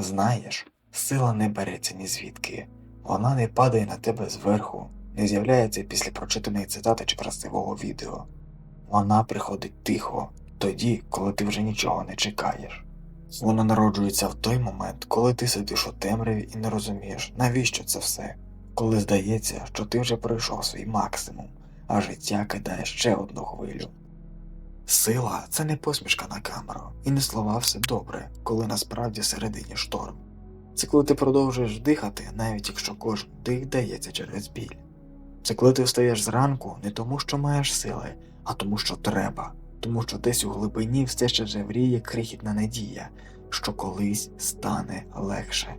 Знаєш, сила не береться ні звідки. Вона не падає на тебе зверху, не з'являється після прочитаної цитати чи красивого відео. Вона приходить тихо, тоді, коли ти вже нічого не чекаєш. Вона народжується в той момент, коли ти сидиш у темряві і не розумієш, навіщо це все, коли здається, що ти вже пройшов свій максимум, а життя кидає ще одну хвилю. Сила це не посмішка на камеру і не слова все добре, коли насправді всередині шторм. Це коли ти продовжуєш дихати, навіть якщо кожен дих дається через біль. Це коли ти встаєш зранку не тому, що маєш сили, а тому, що треба, тому що десь у глибині все ще жевріє крихітна надія, що колись стане легше.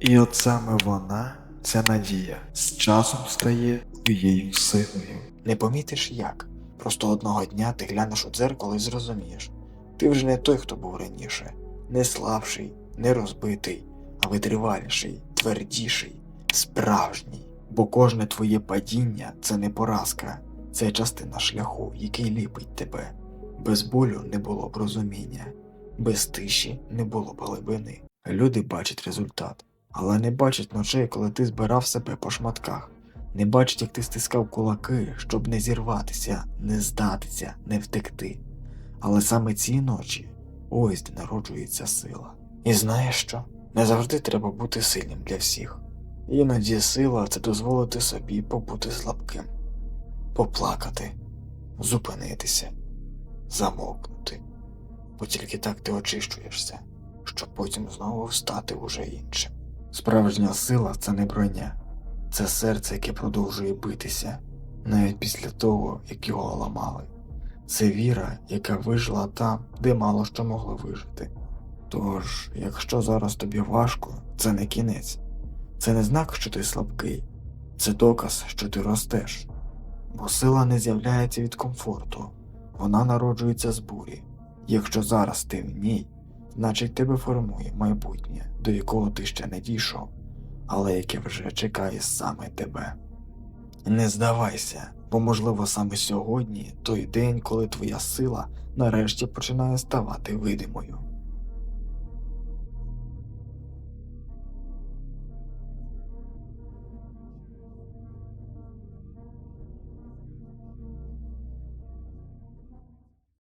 І от саме вона, ця надія, з часом стає твоєю силою. Не помітиш як. Просто одного дня ти глянеш у дзеркало і зрозумієш. Ти вже не той, хто був раніше, не слабший, не розбитий, а витриваліший, твердіший, справжній. Бо кожне твоє падіння це не поразка, це частина шляху, який ліпить тебе. Без болю не було б розуміння, без тиші не було б глибини. Люди бачать результат, але не бачать ночей, коли ти збирав себе по шматках. Не бачить, як ти стискав кулаки, щоб не зірватися, не здатися, не втекти. Але саме ці ночі ось де народжується сила. І знаєш що? Не завжди треба бути сильним для всіх. Іноді сила це дозволити собі побути слабким, поплакати, зупинитися, замовкнути. Бо тільки так ти очищуєшся, щоб потім знову встати уже іншим. Справжня сила це не броня. Це серце, яке продовжує битися, навіть після того, як його ламали. Це віра, яка вижила там, де мало що могло вижити. Тож, якщо зараз тобі важко, це не кінець, це не знак, що ти слабкий, це доказ, що ти ростеш. Бо сила не з'являється від комфорту, вона народжується з бурі. Якщо зараз ти в ній, значить тебе формує майбутнє, до якого ти ще не дійшов але яке вже чекає саме тебе. Не здавайся, бо, можливо, саме сьогодні той день, коли твоя сила нарешті починає ставати видимою.